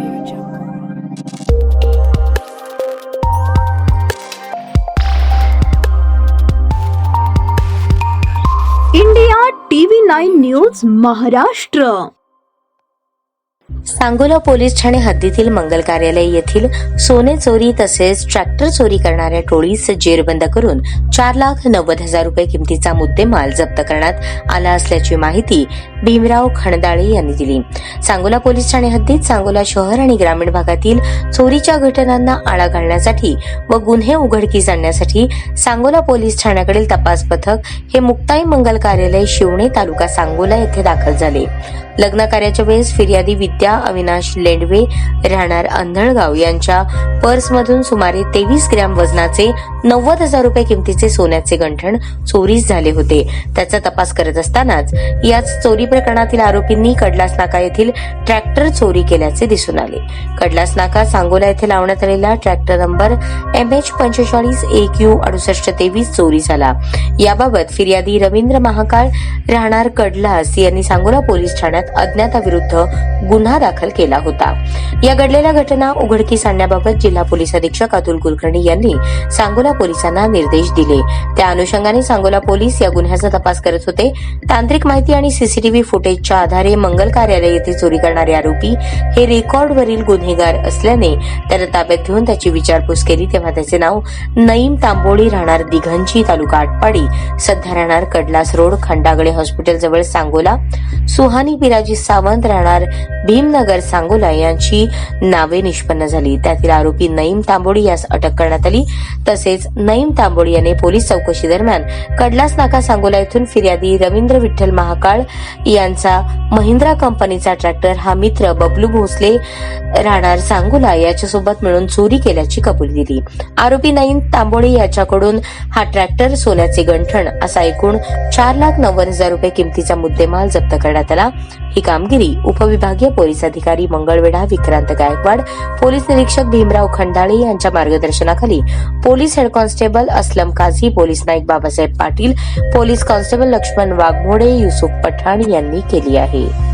Audio Jungle. India TV nine news Maharashtra Sangola police Thane हद्दीतील मंगल कार्यालय येथील सोने चोरी तसेच ट्रॅक्टर चोरी करणाऱ्या टोळीस जेरबंद करून चार लाख नव्वद हजार रुपये किमतीचा मुद्देमाल जप्त करण्यात आला असल्याची माहिती भीमराव खणदाळे यांनी दिली. सांगोला पोलीस ठाणे हद्दीत सांगोला शहर आणि ग्रामीण भागातील चोरीच्या घटनांना आळा घालण्यासाठी व गुन्हे उघडकीस आणण्यासाठी सांगोला पोलीस ठाण्याकडील तपास पथक हे मुक्ताई मंगल कार्यालय शिवणे तालुका सांगोला येथे दाखल झाले. लग्न कार्याच्या वेळेस फिर्यादी विद्या अविनाश लेंडवे राहणार अंधळगाव यांच्या पर्समधून सुमारे तेवीस ग्रॅम वजनाचे नव्वद हजार रुपये किमतीचे सोन्याचे गंठण चोरीस झाले होते. त्याचा तपास करत असतानाच याच चोरी प्रकरणातील आरोपींनी कडलास नाका येथील ट्रॅक्टर चोरी केल्याचे दिसून आले. कडलास नाका सांगोला येथे लावण्यात आलेला ट्रॅक्टर नंबर एम एच पंचेचाळीस एक यू अडुसष्ट तेवीस चोरी झाला. याबाबत फिर्यादी रवींद्र महाकाळ राहणार कडलास यांनी सांगोला पोलीस ठाण्यात अज्ञाताविरुद्ध गुन्हा दाखल केला होता. या घडलेल्या घटना उघडकीस आणण्याबाबत जिल्हा पोलीस अधीक्षक अतुल कुलकर्णी यांनी सांगोला पोलिसांना निर्देश दिले. त्या अनुषंगाने सांगोला पोलीस या गुन्ह्याचा तपास करत होते. तांत्रिक माहिती आणि सीसीटीव्ही फुटेजच्या आधारे मंगल कार्यालय येथे चोरी करणारे आरोपी हे रेकॉर्डवरील गुन्हेगार असल्याने त्याला ताब्यात घेऊन त्याची विचारपूस केली. तेव्हा त्याचे नाव नईम तांबोळी राहणार दिघंची तालुका आटपाडी सध्या राहणार कडलास रोड खंडागळे हॉस्पिटल जवळ सांगोला. सुहानी पिराजी सावंत राहणार भीम भीमनगर सांगोला यांची नावे निष्पन्न झाली. त्यातील आरोपी नईम तांबोडी यास अटक करण्यात आली. तसेच नईम तांबोडी याने पोलीस चौकशी दरम्यान कडलास नाका सांगोला येथून फिर्यादी रवींद्र विठ्ठल महाकाळ यांचा महिंद्रा कंपनीचा ट्रॅक्टर हा मित्र बबलू भोसले राहणार सांगोला याच्यासोबत मिळून चोरी केल्याची कबुली दिली. आरोपी नईम तांबोडे याच्याकडून हा ट्रॅक्टर सोन्याचे गंठण असा एकूण चार लाख नव्वद हजार रुपये किमतीचा मुद्देमाल जप्त करण्यात आला. ही कामगिरी उपविभागीय पोलीस पोलीस अधिकारी मंगळवेढा विक्रांत गायकवाड पोलीस निरीक्षक भीमराव खंडाळे यांच्या मार्गदर्शनाखाली police head constable Aslam Kazi police Naik Babasaheb Patil police constable Laxman Waghmode Yusuf Pathan यांनी केली आहे.